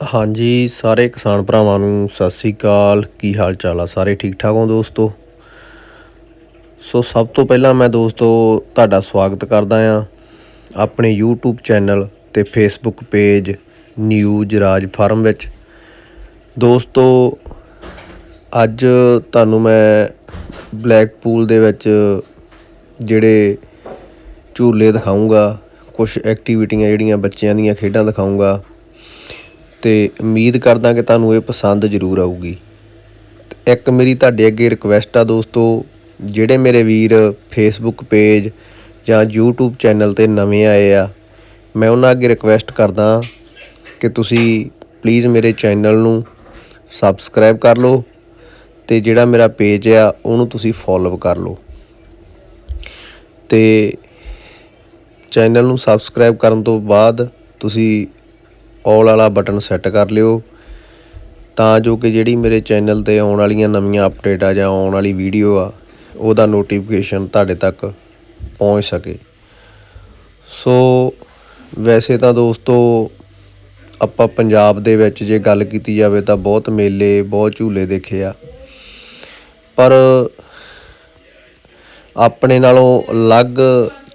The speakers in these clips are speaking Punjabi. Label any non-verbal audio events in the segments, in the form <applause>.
ਹਾਂਜੀ, ਸਾਰੇ ਕਿਸਾਨ ਭਰਾਵਾਂ ਨੂੰ ਸਤਿ ਸ੍ਰੀ ਅਕਾਲ। ਕੀ ਹਾਲ ਚਾਲ ਆ? ਸਾਰੇ ਠੀਕ ਠਾਕ ਹੋ ਦੋਸਤੋ? ਸੋ ਸਭ ਤੋਂ ਪਹਿਲਾਂ ਮੈਂ ਦੋਸਤੋ ਤੁਹਾਡਾ ਸਵਾਗਤ ਕਰਦਾ ਆ ਆਪਣੇ YouTube ਚੈਨਲ ਤੇ Facebook page news Raj farm ਵਿੱਚ। ਦੋਸਤੋ, ਅੱਜ ਤੁਹਾਨੂੰ ਮੈਂ ਬਲੈਕ ਪੂਲ ਦੇ ਵਿੱਚ ਜਿਹੜੇ ਝੂਲੇ ਦਿਖਾਉਂਗਾ ਕੁਝ ਐਕਟੀਵਿਟੀਆਂ ਜਿਹੜੀਆਂ ਬੱਚਿਆਂ ਦੀਆਂ ਖੇਡਾਂ ਦਿਖਾਉਂਗਾ ਤੇ ਉਮੀਦ ਕਰਦਾ ਕਿ ਤੁਹਾਨੂੰ ਇਹ ਪਸੰਦ ਜ਼ਰੂਰ ਆਊਗੀ। ਤੇ ਇੱਕ ਮੇਰੀ ਤੁਹਾਡੇ ਅੱਗੇ ਰਿਕਵੈਸਟ ਆ ਦੋਸਤੋ, ਜਿਹੜੇ ਮੇਰੇ ਵੀਰ ਫੇਸਬੁੱਕ ਪੇਜ ਜਾਂ YouTube ਚੈਨਲ ਤੇ ਨਵੇਂ ਆਏ ਆ, ਮੈਂ ਉਹਨਾਂ ਅੱਗੇ ਰਿਕਵੈਸਟ ਕਰਦਾ ਕਿ ਤੁਸੀਂ ਪਲੀਜ਼ ਮੇਰੇ ਚੈਨਲ ਨੂੰ ਸਬਸਕ੍ਰਾਈਬ ਕਰ ਲਓ ਤੇ ਜਿਹੜਾ ਮੇਰਾ ਪੇਜ ਆ, ਉਹਨੂੰ ਤੁਸੀਂ ਫੋਲੋ ਕਰ ਲਓ। ਤੇ ਚੈਨਲ ਨੂੰ ਸਬਸਕ੍ਰਾਈਬ ਕਰਨ ਤੋਂ ਬਾਅਦ ਤੁਸੀਂ ਆਲ ਵਾਲਾ ਬਟਨ ਸੈੱਟ ਕਰ ਲਿਓ। ਤਾਂ ਜੋ ਕਿ ਜਿਹੜੀ ਮੇਰੇ ਚੈਨਲ ਤੇ ਆਉਣ ਵਾਲੀਆਂ ਨਵੀਆਂ ਅਪਡੇਟ ਆ ਜਾਂ ਆਉਣ ਵਾਲੀ ਵੀਡੀਓ ਆ, ਉਹਦਾ ਨੋਟੀਫਿਕੇਸ਼ਨ ਤੁਹਾਡੇ ਤੱਕ ਪਹੁੰਚ ਸਕੇ। ਸੋ ਵੈਸੇ ਤਾਂ ਦੋਸਤੋ, ਆਪਾਂ ਪੰਜਾਬ ਦੇ ਵਿੱਚ ਜੇ ਗੱਲ ਕੀਤੀ ਜਾਵੇ ਤਾਂ ਬਹੁਤ ਮੇਲੇ, ਬਹੁਤ ਝੂਲੇ ਦੇਖੇ ਆ। ਪਰ ਆਪਣੇ ਨਾਲੋਂ ਅਲੱਗ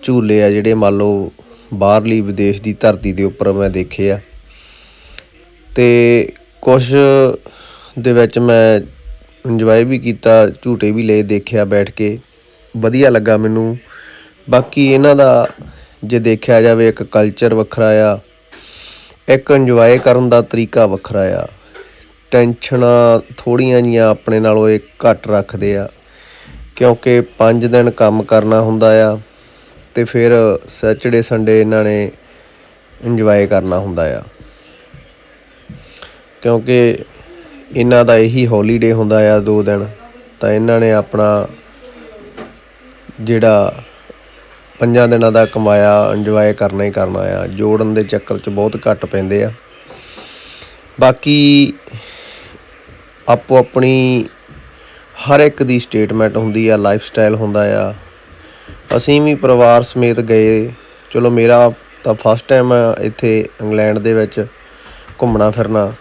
ਝੂਲੇ ਆ ਜਿਹੜੇ ਮੰਨ ਲਓ ਬਾਹਰਲੀ ਵਿਦੇਸ਼ ਦੀ ਧਰਤੀ ਦੇ ਉੱਪਰ ਮੈਂ ਦੇਖੇ ਆ। ਤੇ ਕੁਝ ਦੇ ਵਿੱਚ ਮੈਂ ਇੰਜੋਏ ਵੀ ਕੀਤਾ, ਝੂਟੇ ਵੀ ਲਏ, ਦੇਖਿਆ ਬੈਠ ਕੇ। ਵਧੀਆ ਲੱਗਾ ਮੈਨੂੰ। ਬਾਕੀ ਇਹਨਾਂ ਦਾ ਜੇ ਦੇਖਿਆ ਜਾਵੇ, ਇੱਕ ਕਲਚਰ ਵੱਖਰਾ ਆ, ਇੱਕ ਇੰਜੋਏ ਕਰਨ ਦਾ ਤਰੀਕਾ ਵੱਖਰਾ ਆ। ਟੈਨਸ਼ਨਾਂ ਥੋੜੀਆਂ ਜੀਆਂ ਆਪਣੇ ਨਾਲੋਂ ਇਹ ਘੱਟ ਰੱਖਦੇ ਆ, ਕਿਉਂਕਿ 5 ਦਿਨ ਕੰਮ ਕਰਨਾ ਹੁੰਦਾ ਆ ਤੇ ਫਿਰ ਸੈਚਰਡੇ ਸੰਡੇ ਇਹਨਾਂ ਨੇ ਇੰਜੋਏ ਕਰਨਾ ਹੁੰਦਾ ਆ। ਕਿਉਂਕਿ ਇਹਨਾਂ ਦਾ ਇਹੀ ਹੌਲੀਡੇ ਹੁੰਦਾ ਆ ਦੋ ਦਿਨ। ਤਾਂ ਇਹਨਾਂ ਨੇ ਆਪਣਾ ਜਿਹੜਾ ਪੰਜਾਂ ਦਿਨਾਂ ਦਾ ਕਮਾਇਆ ਇੰਜੋਏ ਕਰਨਾ ਹੀ ਕਰਨਾ ਆ। ਜੋੜਨ ਦੇ ਚੱਕਰ 'ਚ ਬਹੁਤ ਘੱਟ ਪੈਂਦੇ ਆ। ਬਾਕੀ ਆਪੋ ਆਪਣੀ ਹਰ ਇੱਕ ਦੀ ਸਟੇਟਮੈਂਟ ਹੁੰਦੀ ਆ ਲਾਈਫ ਸਟਾਈਲ ਹੁੰਦਾ ਆ। ਅਸੀਂ ਵੀ ਪਰਿਵਾਰ ਸਮੇਤ ਗਏ। ਚਲੋ ਮੇਰਾ ਤਾਂ ਫਸਟ ਟਾਈਮ ਇੱਥੇ ਇੰਗਲੈਂਡ ਦੇ ਵਿੱਚ ਘੁੰਮਣਾ ਫਿਰਨਾ।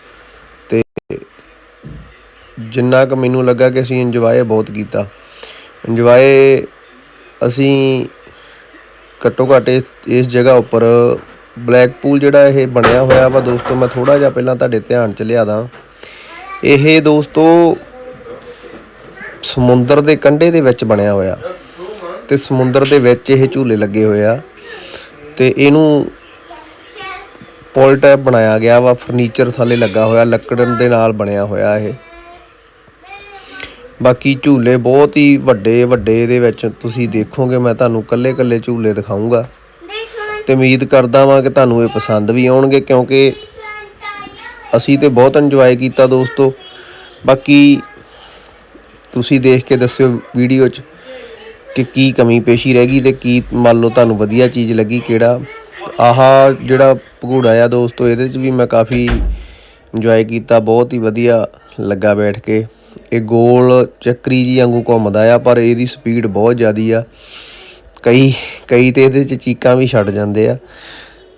ਜਿੰਨਾ ਕੁ ਮੈਨੂੰ ਲੱਗਾ ਕਿ ਅਸੀਂ ਇੰਜੋਏ ਬਹੁਤ ਕੀਤਾ। ਇੰਜੋਏ ਅਸੀਂ ਘੱਟੋ ਘੱਟ ਇਸ ਇਸ ਜਗ੍ਹਾ ਉੱਪਰ ਬਲੈਕ ਪੂਲ ਜਿਹੜਾ ਇਹ ਬਣਿਆ ਹੋਇਆ ਵਾ ਦੋਸਤੋ, ਮੈਂ ਥੋੜਾ ਜਿਹਾ ਪਹਿਲਾਂ ਤੁਹਾਡੇ ਧਿਆਨ 'ਚ ਲਿਆਦਾ ਇਹ ਦੋਸਤੋ ਸਮੁੰਦਰ ਦੇ ਕੰਢੇ ਦੇ ਵਿੱਚ ਬਣਿਆ ਹੋਇਆ। ਤੇ ਸਮੁੰਦਰ ਦੇ ਵਿੱਚ ਇਹ ਝੂਲੇ ਲੱਗੇ ਹੋਏ ਆ। ਤੇ ਇਹਨੂੰ ਪੁਲ ਟਾਈਪ ਬਣਾਇਆ ਗਿਆ ਵਾ ਫਰਨੀਚਰ ਥੱਲੇ ਲੱਗਾ ਹੋਇਆ ਲੱਕੜ ਦੇ ਨਾਲ ਬਣਿਆ ਹੋਇਆ ਇਹ। ਬਾਕੀ ਝੂਲੇ ਬਹੁਤ ਹੀ ਵੱਡੇ ਵੱਡੇ ਇਹਦੇ ਵਿੱਚ ਤੁਸੀਂ ਦੇਖੋਗੇ, ਮੈਂ ਤੁਹਾਨੂੰ ਕੱਲੇ ਕੱਲੇ ਝੂਲੇ ਦਿਖਾਉਂਗਾ ਤੇ ਉਮੀਦ ਕਰਦਾ ਵਾਂ ਕਿ ਤੁਹਾਨੂੰ ਇਹ ਪਸੰਦ ਵੀ ਆਉਣਗੇ, ਕਿਉਂਕਿ ਅਸੀਂ ਤੇ ਬਹੁਤ ਇੰਜੋਏ ਕੀਤਾ ਦੋਸਤੋ। ਬਾਕੀ ਤੁਸੀਂ ਦੇਖ ਕੇ ਦੱਸਿਓ ਵੀਡੀਓ 'ਚ ਕਿ ਕੀ ਕਮੀ ਪੇਸ਼ੀ ਰਹਿ ਗਈ ਤੇ ਕੀ ਮੰਨ ਲਓ ਤੁਹਾਨੂੰ ਵਧੀਆ ਚੀਜ਼ ਲੱਗੀ, ਕਿਹੜਾ ਆਹ ਜਿਹੜਾ ਭਗੂੜਾ ਆ ਦੋਸਤੋ, ਇਹਦੇ 'ਚ ਵੀ ਮੈਂ ਕਾਫੀ ਇੰਜੋਏ ਕੀਤਾ, ਬਹੁਤ ਹੀ ਵਧੀਆ ਲੱਗਾ ਬੈਠ ਕੇ। ਇਹ ਗੋਲ ਚੱਕਰੀ ਜੀ ਵਾਂਗੂ ਘੁੰਮਦਾ ਆ, ਪਰ ਇਹਦੀ ਸਪੀਡ ਬਹੁਤ ਜ਼ਿਆਦੀ ਆ। ਕਈ ਕਈ ਤੇ ਇਹਦੇ 'ਚ ਚੀਕਾਂ ਵੀ ਛੱਡ ਜਾਂਦੇ ਆ।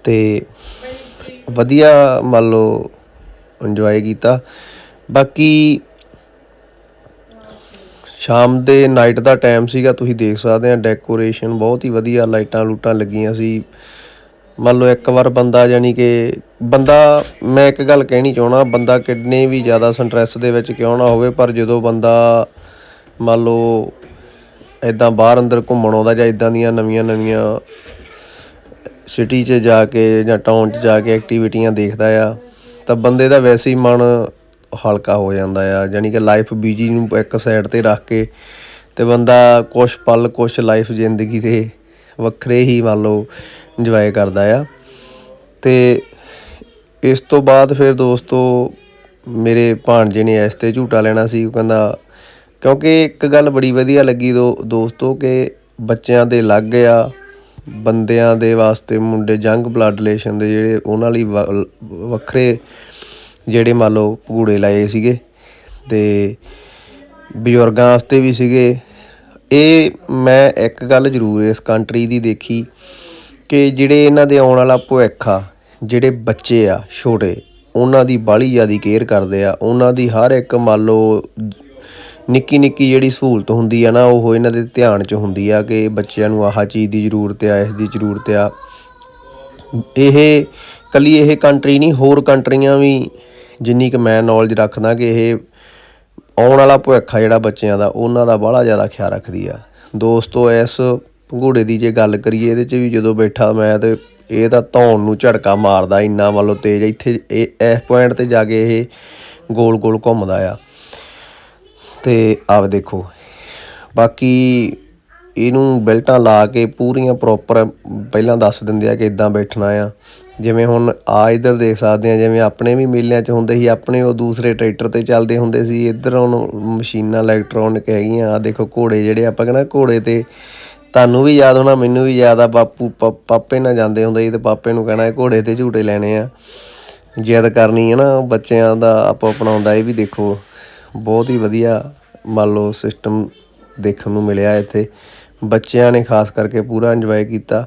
ਤੇ ਵਧੀਆ ਮੰਨ ਲਓ ਇੰਜੋਏ ਕੀਤਾ। ਬਾਕੀ ਸ਼ਾਮ ਦੇ ਨਾਈਟ ਦਾ ਟਾਈਮ ਸੀਗਾ, ਤੁਸੀਂ ਦੇਖ ਸਕਦੇ ਆ ਡੈਕੋਰੇਸ਼ਨ ਬਹੁਤ ਹੀ ਵਧੀਆ, ਲਾਈਟਾਂ ਲੂਟਾਂ ਲੱਗੀਆਂ ਸੀ। ਮੰਨ ਲਓ ਇੱਕ ਵਾਰ ਬੰਦਾ ਯਾਨੀ ਕਿ ਬੰਦਾ, ਮੈਂ ਇੱਕ ਗੱਲ ਕਹਿਣੀ ਚਾਹਣਾ ਬੰਦਾ ਕਿੰਨੇ ਵੀ ਜ਼ਿਆਦਾ ਸਟ੍ਰੈਸ ਦੇ ਵਿੱਚ ਕਿਉਂ ਨਾ ਹੋਵੇ, ਪਰ ਜਦੋਂ ਬੰਦਾ ਮੰਨ ਲਓ ਇਦਾਂ ਬਾਹਰ ਅੰਦਰ ਘੁੰਮਣ ਆਉਂਦਾ ਜਾਂ ਇਦਾਂ ਦੀਆਂ ਨਵੀਆਂ ਨਵੀਆਂ ਸਿਟੀ 'ਚ ਜਾ ਕੇ ਜਾਂ ਟਾਊਨ 'ਚ ਜਾ ਕੇ ਐਕਟੀਵਿਟੀਆਂ ਦੇਖਦਾ ਆ, ਤਾਂ ਬੰਦੇ ਦਾ ਵੈਸੇ ਹੀ ਮਨ ਹਲਕਾ ਹੋ ਜਾਂਦਾ ਆ। ਯਾਨੀ ਕਿ ਲਾਈਫ ਬੀਜੀ ਨੂੰ ਇੱਕ ਸਾਈਡ ਤੇ ਰੱਖ ਕੇ ਤੇ ਬੰਦਾ ਕੁਛ ਪਲ, ਕੁਛ ਲਾਈਫ ਜ਼ਿੰਦਗੀ ਦੇ ਵੱਖਰੇ ਹੀ ਮੰਨ ਲਓ ਇੰਜੋਏ ਕਰਦਾ ਆ। ਤੇ ਇਸ ਤੋਂ ਬਾਅਦ ਫਿਰ ਦੋਸਤੋ ਮੇਰੇ ਭਾਣਜੇ ਨੇ ਇਸ ਤੇ ਝੂਟਾ ਲੈਣਾ ਸੀ, ਉਹ ਕਹਿੰਦਾ, ਕਿਉਂਕਿ ਇੱਕ ਗੱਲ ਬੜੀ ਵਧੀਆ ਲੱਗੀ ਦੋ, ਦੋਸਤੋ ਕਿ ਬੱਚਿਆਂ ਦੇ ਅਲੱਗ ਆ ਬੰਦਿਆਂ ਦੇ ਵਾਸਤੇ ਮੁੰਡੇ ਜੰਗ ਬਲੱਡ ਰਿਲੇਸ਼ਨ ਦੇ ਜਿਹੜੇ ਉਹਨਾਂ ਲਈ ਵੱਖਰੇ ਜਿਹੜੇ ਮੰਨ ਲਓ ਭੂੜੇ ਲਾਏ ਸੀਗੇ ਤੇ ਬਜ਼ੁਰਗਾਂ ਵਾਸਤੇ ਵੀ ਸੀਗੇ। ਇਹ ਮੈਂ ਇੱਕ ਗੱਲ ਜ਼ਰੂਰ ਇਸ ਕੰਟਰੀ ਦੀ ਦੇਖੀ ਕਿ ਜਿਹੜੇ ਇਹਨਾਂ ਦੇ ਆਉਣ ਵਾਲਾ ਭਵਿੱਖ ਆ ਜਿਹੜੇ ਬੱਚੇ ਆ, ਛੋਟੇ, ਉਹਨਾਂ ਦੀ ਬਾਹਲੀ ਜ਼ਿਆਦੀ ਕੇਅਰ ਕਰਦੇ ਆ, ਉਹਨਾਂ ਦੀ ਹਰ ਇੱਕ ਮੰਨ ਲਓ ਨਿੱਕੀ ਨਿੱਕੀ ਜਿਹੜੀ ਸਹੂਲਤ ਹੁੰਦੀ ਆ ਨਾ, ਉਹ ਇਹਨਾਂ ਦੇ ਧਿਆਨ 'ਚ ਹੁੰਦੀ ਆ ਕਿ ਬੱਚਿਆਂ ਨੂੰ ਆਹ ਚੀਜ਼ ਦੀ ਜ਼ਰੂਰਤ ਆ, ਇਸ ਦੀ ਜ਼ਰੂਰਤ ਆ। ਇਹ ਕੱਲੀ ਇਹ ਕੰਟਰੀ ਨਹੀਂ, ਹੋਰ ਕੰਟਰੀਆਂ ਵੀ ਜਿੰਨੀ ਕਿ ਮੈਂ ਨੌਲੇਜ ਰੱਖਦਾ ਕਿ ਇਹ ਆਉਣ ਵਾਲਾ ਭਵਿੱਖ ਆ ਜਿਹੜਾ ਬੱਚਿਆਂ ਦਾ, ਉਹਨਾਂ ਦਾ ਬੜਾ ਜ਼ਿਆਦਾ ਖਿਆਲ ਰੱਖਦੀ ਆ। ਦੋਸਤੋ, ਇਸ ਘੋੜੇ ਦੀ ਜੇ ਗੱਲ ਕਰੀਏ, ਇਹਦੇ 'ਚ ਵੀ ਜਦੋਂ ਬੈਠਾ ਮੈਂ ਤੇ ਇਹ ਤਾਂ ਧੌਣ ਨੂੰ ਝਟਕਾ ਮਾਰਦਾ, ਇੰਨਾ ਮੰਨ ਲਓ ਤੇਜ਼, ਇੱਥੇ ਇਹ, ਇਸ ਪੁਆਇੰਟ ਤੇ ਜਾ ਕੇ ਇਹ ਗੋਲ ਗੋਲ ਘੁੰਮਦਾ ਆ। ਤੇ ਆਪ ਦੇਖੋ, ਬਾਕੀ ਇਹਨੂੰ ਬੈਲਟਾਂ ਲਾ ਕੇ ਪੂਰੀਆਂ ਪ੍ਰੋਪਰ ਪਹਿਲਾਂ ਦੱਸ ਦਿੰਦੇ ਆ ਕਿ ਇਦਾਂ ਬੈਠਣਾ ਆ। ਜਿਵੇਂ ਹੁਣ ਆ ਇਧਰ ਦੇਖ ਸਕਦੇ ਆ, ਜਿਵੇਂ ਆਪਣੇ ਵੀ ਮੇਲਿਆਂ 'ਚ ਹੁੰਦੇ ਸੀ, ਆਪਣੇ ਉਹ ਦੂਸਰੇ ਟਰੈਕਟਰ ਤੇ ਚੱਲਦੇ ਹੁੰਦੇ ਸੀ, ਇੱਧਰ ਹੁਣ ਮਸ਼ੀਨਾਂ ਇਲੈਕਟ੍ਰੋਨਿਕ ਹੈਗੀਆਂ ਆ ਦੇਖੋ ਘੋੜੇ ਜਿਹੜੇ ਆਪਾਂ ਕਹਿੰਦਾ ਘੋੜੇ ਤੇ ਤੁਹਾਨੂੰ ਵੀ ਯਾਦ ਹੋਣਾ, ਮੈਨੂੰ ਵੀ ਯਾਦ ਆ, ਬਾਪੂ ਪਾਪੇ ਨਾਲ ਜਾਂਦੇ ਹੁੰਦੇ ਸੀ ਤੇ ਪਾਪੇ ਨੂੰ ਕਹਿਣਾ ਇਹ ਘੋੜੇ ਤੇ ਝੂਟੇ ਲੈਣੇ ਆ। ਜਿੱਦ ਕਰਨੀ ਹੈ ਨਾ, ਬੱਚਿਆਂ ਦਾ ਆਪੋ ਅਪਣਾਉਂਦਾ, ਇਹ ਵੀ ਦੇਖੋ, ਬਹੁਤ ਹੀ ਵਧੀਆ ਮੰਨ ਲਓ ਸਿਸਟਮ ਦੇਖਣ ਨੂੰ ਮਿਲਿਆ ਇੱਥੇ। ਬੱਚਿਆਂ ਨੇ ਖਾਸ ਕਰਕੇ ਪੂਰਾ ਇੰਜੋਏ ਕੀਤਾ।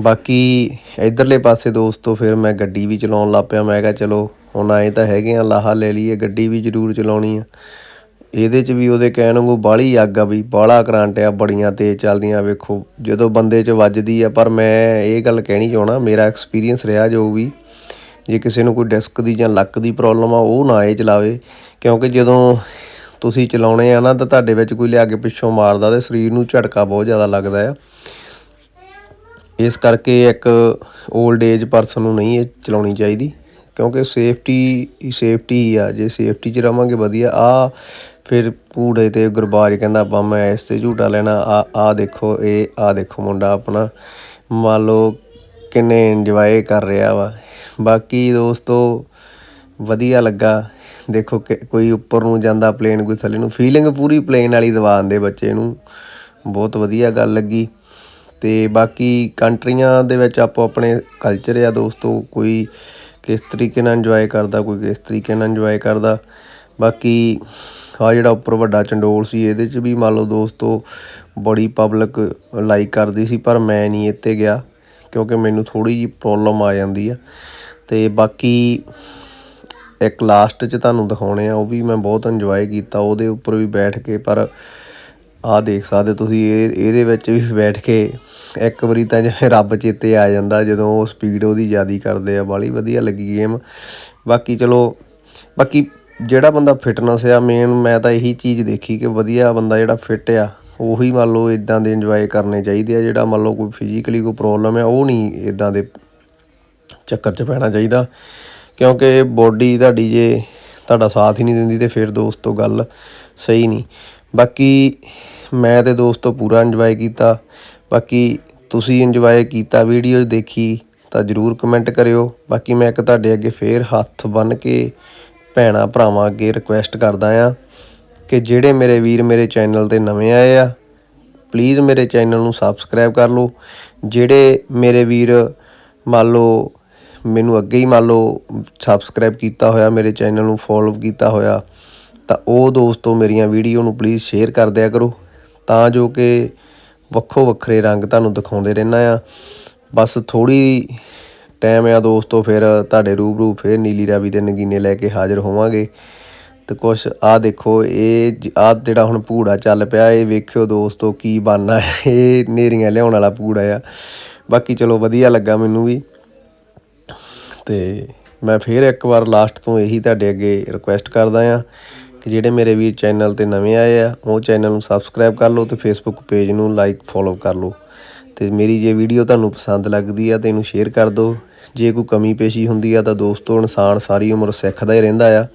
ਬਾਕੀ ਇਧਰਲੇ ਪਾਸੇ ਦੋਸਤੋ, ਫਿਰ ਮੈਂ ਗੱਡੀ ਵੀ ਚਲਾਉਣ ਲੱਗ ਪਿਆ, ਮੈਂ ਕਿਹਾ ਚਲੋ, ਹੁਣ ਆਏ ਤਾਂ ਹੈਗੇ ਆ, ਲਾਹਾ ਲੈ ਲਈਏ, ਗੱਡੀ ਵੀ ਜ਼ਰੂਰ ਚਲਾਉਣੀ ਆ। ਇਹਦੇ 'ਚ ਵੀ ਉਹਦੇ ਕਹਿਣ ਵਾਂਗੂ ਬਾਹਲੀ ਅੱਗ ਆ ਵੀ, ਬਾਹਲਾ ਕਰੰਟ ਆ, ਬੜੀਆਂ ਤੇਜ਼ ਚੱਲਦੀਆਂ, ਵੇਖੋ, ਜਦੋਂ ਬੰਦੇ 'ਚ ਵੱਜਦੀ ਆ, ਪਰ ਮੈਂ ਇਹ ਗੱਲ ਕਹਿਣੀ ਚਾਹਣਾ ਮੇਰਾ ਐਕਸਪੀਰੀਅੰਸ ਰਿਹਾ ਜੋ ਵੀ, ਜੇ ਕਿਸੇ ਨੂੰ ਕੋਈ ਡਿਸਕ ਦੀ ਜਾਂ ਲੱਕ ਦੀ ਪ੍ਰੋਬਲਮ ਆ, ਉਹ ਨਾ ਇਹ ਚਲਾਵੇ, ਕਿਉਂਕਿ ਜਦੋਂ ਤੁਸੀਂ ਚਲਾਉਣੇ ਆ ਨਾ, ਤਾਂ ਤੁਹਾਡੇ ਵਿੱਚ ਕੋਈ ਲਿਆ ਕੇ ਪਿੱਛੋਂ ਮਾਰਦਾ ਤੇ ਸਰੀਰ ਨੂੰ ਝਟਕਾ ਬਹੁਤ ਜ਼ਿਆਦਾ ਲੱਗਦਾ ਆ। ਇਸ ਕਰਕੇ ਇੱਕ 올ਡ ਏਜ ਪਰਸਨ ਨੂੰ ਨਹੀਂ ਇਹ ਚਲਾਉਣੀ ਚਾਹੀਦੀ, ਕਿਉਂਕਿ ਸੇਫਟੀ ਸੇਫਟੀ ਹੀ ਆ, ਜੇ ਸੇਫਟੀ 'ਚ ਰਵਾਂਗੇ, ਵਧੀਆ। ਆ ਫਿਰ ਪੂੜੇ ਤੇ ਗੁਰਬਾਜ ਕਹਿੰਦਾ, ਆਪਾਂ ਮੈਂ ਇਸ ਤੇ ਝੂਟਾ ਲੈਣਾ। ਆ ਆ ਦੇਖੋ, ਇਹ, ਆ ਦੇਖੋ ਮੁੰਡਾ ਆਪਣਾ। ਮੰਨ ਲਓ ਕਿੰਨੇ ਇੰਜੋਏ ਕਰ ਰਿਹਾ ਵਾ। ਬਾਕੀ ਦੋਸਤੋ, ਵਧੀਆ ਲੱਗਾ। ਦੇਖੋ ਕਿ ਕੋਈ ਉੱਪਰ ਨੂੰ ਜਾਂਦਾ ਪਲੇਨ ਕੋਈ ਥੱਲੇ ਨੂੰ। ਫੀਲਿੰਗ ਪੂਰੀ ਪਲੇਨ ਵਾਲੀ ਦਿਵਾਨ ਦੇ ਬੱਚੇ ਨੂੰ। ਬਹੁਤ ਵਧੀਆ ਗੱਲ ਲੱਗੀ। ਤੇ ਬਾਕੀ ਕੰਟਰੀਆਂ ਦੇ ਵਿੱਚ ਆਪੋ ਆਪਣੇ ਕਲਚਰ ਆ ਦੋਸਤੋ। ਕੋਈ ਕਿਸ ਤਰੀਕੇ ਨਾਲ ਇੰਜੋਏ ਕਰਦਾ, ਕੋਈ ਕਿਸ ਤਰੀਕੇ ਨਾਲ ਇੰਜੋਏ ਕਰਦਾ। ਬਾਕੀ ਆ ਜਿਹੜਾ ਉੱਪਰ ਵੱਡਾ ਚੰਡੋਲ ਸੀ, ਇਹਦੇ 'ਚ ਵੀ ਮੰਨ ਲਓ ਦੋਸਤੋ ਬੜੀ ਪਬਲਿਕ ਲਾਈਕ ਕਰਦੀ ਸੀ, ਪਰ ਮੈਂ ਨਹੀਂ ਇੱਥੇ ਗਿਆ ਕਿਉਂਕਿ ਮੈਨੂੰ ਥੋੜੀ ਜਿਹੀ ਪ੍ਰੋਬਲਮ ਆ ਜਾਂਦੀ ਆ। ਤੇ ਬਾਕੀ ਇੱਕ ਲਾਸਟ 'ਚ ਤੁਹਾਨੂੰ ਦਿਖਾਉਣੇ ਆ, ਉਹ ਵੀ ਮੈਂ ਬਹੁਤ ਇੰਜੋਏ ਕੀਤਾ, ਉਹਦੇ ਉੱਪਰ ਵੀ ਬੈਠ ਕੇ, ਪਰ ਆਹ ਦੇਖ ਸਕਦੇ ਤੁਸੀਂ, ਇਹ, ਇਹਦੇ ਵਿੱਚ ਵੀ ਬੈਠ ਕੇ ਇੱਕ ਵਾਰੀ ਤਾਂ ਜਿਵੇਂ ਰੱਬ ਚੇਤੇ ਆ ਜਾਂਦਾ, ਜਦੋਂ ਉਹ ਸਪੀਡ ਉਹਦੀ ਜ਼ਿਆਦੀ ਕਰਦੇ ਆ ਬਾਲੀ ਵਧੀਆ ਲੱਗੀ ਗੇਮ ਬਾਕੀ ਚਲੋ, ਬਾਕੀ ਜਿਹੜਾ ਬੰਦਾ ਫਿਟਨੈਸ ਆ ਮੇਨ ਮੈਂ ਤਾਂ ਇਹੀ ਚੀਜ਼ ਦੇਖੀ ਕਿ ਵਧੀਆ ਬੰਦਾ ਜਿਹੜਾ ਫਿਟ ਆ, ਉਹੀ ਮੰਨ ਲਓ ਇਦਾਂ ਦੇ ਇੰਜੋਏ ਕਰਨੇ ਚਾਹੀਦੇ ਆ, ਜਿਹੜਾ ਮੰਨ ਲਓ ਕੋਈ ਫਿਜ਼ੀਕਲੀ ਕੋਈ ਪ੍ਰੋਬਲਮ ਆ, ਉਹ ਨਹੀਂ ਇਦਾਂ ਦੇ ਚੱਕਰ 'ਚ ਪੈਣਾ ਚਾਹੀਦਾ। ਕਿਉਂਕਿ ਬੋਡੀ ਤੁਹਾਡੀ ਜੇ ਤੁਹਾਡਾ ਸਾਥ ਹੀ ਨਹੀਂ ਦਿੰਦੀ ਤੇ ਫਿਰ ਦੋਸਤੋ ਗੱਲ ਸਹੀ ਨਹੀਂ। ਬਾਕੀ ਮੈਂ ਤੇ ਦੋਸਤੋ ਪੂਰਾ ਇੰਜੋਏ ਕੀਤਾ। ਬਾਕੀ ਤੁਸੀਂ ਇੰਜੋਏ ਕੀਤਾ ਵੀਡੀਓ ਦੇਖੀ ਤਾਂ ਜਰੂਰ ਕਮੈਂਟ ਕਰਿਓ। ਬਾਕੀ ਮੈਂ ਇੱਕ ਤੁਹਾਡੇ ਅੱਗੇ ਫੇਰ ਹੱਥ ਬੰਨ ਕੇ ਭੈਣਾ ਭਰਾਵਾਂ ਅੱਗੇ ਰਿਕੁਐਸਟ ਕਰਦਾ ਆ ਕਿ ਜਿਹੜੇ ਮੇਰੇ ਵੀਰ ਮੇਰੇ ਚੈਨਲ ਤੇ ਨਵੇਂ ਆਏ ਆ ਪਲੀਜ਼ ਮੇਰੇ ਚੈਨਲ ਨੂੰ ਸਬਸਕ੍ਰਾਈਬ ਕਰ ਲਓ। ਜਿਹੜੇ ਮੇਰੇ ਵੀਰ ਮੰਨ ਲਓ ਮੈਨੂੰ ਅੱਗੇ ਹੀ ਮੰਨ ਲਓ ਸਬਸਕ੍ਰਾਈਬ ਕੀਤਾ ਹੋਇਆ, ਮੇਰੇ ਚੈਨਲ ਨੂੰ ਫੋਲੋ ਕੀਤਾ ਹੋਇਆ, ਤਾਂ ਉਹ ਦੋਸਤੋ ਮੇਰੀਆਂ ਵੀਡੀਓ ਨੂੰ ਪਲੀਜ਼ ਸ਼ੇਅਰ ਕਰ ਦਿਆ ਕਰੋ। ਤਾਂ ਜੋ ਕਿ ਵੱਖੋ ਵੱਖਰੇ ਰੰਗ ਤੁਹਾਨੂੰ ਦਿਖਾਉਂਦੇ ਰਹਿਣਾ ਆ ਬਸ ਥੋੜੀ ਟਾਈਮ ਆ ਦੋਸਤੋ, ਫਿਰ ਤੁਹਾਡੇ ਰੂਬਰੂ ਫਿਰ ਨੀਲੀ ਰਾਵੀ ਦੇ ਨਗੀਨੇ ਲੈ ਕੇ ਹਾਜ਼ਰ ਹੋਵਾਂਗੇ। ਤੇ ਕੁਛ ਆ ਦੇਖੋ, ਇਹ ਆ ਜਿਹੜਾ ਹੁਣ ਪੂੜਾ ਚੱਲ ਪਿਆ, ਇਹ ਵੇਖਿਓ ਦੋਸਤੋ ਕੀ ਬਾਨਾ <laughs> ਇਹ ਨੇਰੀਆਂ ਲਿਆਉਣ ਵਾਲਾ ਪੂੜਾ ਆ। ਬਾਕੀ ਚਲੋ ਵਧੀਆ ਲੱਗਾ ਮੈਨੂੰ ਵੀ। ਤੇ ਮੈਂ ਫੇਰ ਇੱਕ ਵਾਰ ਲਾਸਟ ਤੋਂ ਇਹੀ ਤੁਹਾਡੇ ਅੱਗੇ ਰਿਕੁਐਸਟ ਕਰਦਾ ਆ ਕਿ ਜਿਹੜੇ ਮੇਰੇ ਵੀਰ ਚੈਨਲ ਤੇ ਨਵੇਂ ਆਏ ਆ, ਉਹ ਚੈਨਲ ਨੂੰ ਸਬਸਕ੍ਰਾਈਬ ਕਰ ਲਓ ਤੇ ਫੇਸਬੁੱਕ ਪੇਜ ਨੂੰ ਲਾਈਕ ਫੋਲੋ ਕਰ ਲਓ। ਤੇ ਮੇਰੀ ਜੇ ਵੀਡੀਓ ਤੁਹਾਨੂੰ ਪਸੰਦ ਲੱਗਦੀ ਆ ਤੇ ਇਹਨੂੰ ਸ਼ੇਅਰ ਕਰ ਦਿਓ। ਜੇ ਕੋਈ ਕਮੀ ਪੇਸ਼ੀ ਹੁੰਦੀ ਆ ਤਾਂ ਦੋਸਤੋ, ਇਨਸਾਨ ਸਾਰੀ ਉਮਰ ਸਿੱਖਦਾ ਹੀ ਰਹਿੰਦਾ ਆ।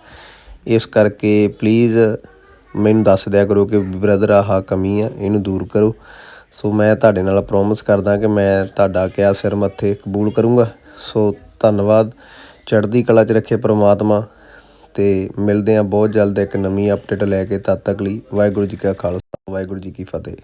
ਇਸ ਕਰਕੇ ਪਲੀਜ਼ ਮੈਨੂੰ ਦੱਸ ਦਿਆ ਕਰੋ ਕਿ ਬ੍ਰਦਰ ਆਹ ਕਮੀ ਆ, ਇਹਨੂੰ ਦੂਰ ਕਰੋ। ਸੋ ਮੈਂ ਤੁਹਾਡੇ ਨਾਲ ਪ੍ਰੋਮਿਸ ਕਰਦਾ ਕਿ ਮੈਂ ਤੁਹਾਡਾ ਕਿਆ ਸਿਰ ਮੱਥੇ ਕਬੂਲ ਕਰੂੰਗਾ। ਸੋ ਧੰਨਵਾਦ। ਚੜ੍ਹਦੀ ਕਲਾ 'ਚ ਰੱਖੇ ਪ੍ਰਮਾਤਮਾ। ਤੇ ਮਿਲਦੇ ਆ ਬਹੁਤ ਜਲਦ ਇੱਕ ਨਵੀਂ ਅਪਡੇਟ ਲੈ ਕੇ ਤਦ ਤੱਕ ਲਈ। ਵਾਹਿਗੁਰੂ ਜੀ ਕਾ ਖਾਲਸਾ, ਵਾਹਿਗੁਰੂ ਜੀ ਕੀ ਫਤਿਹ।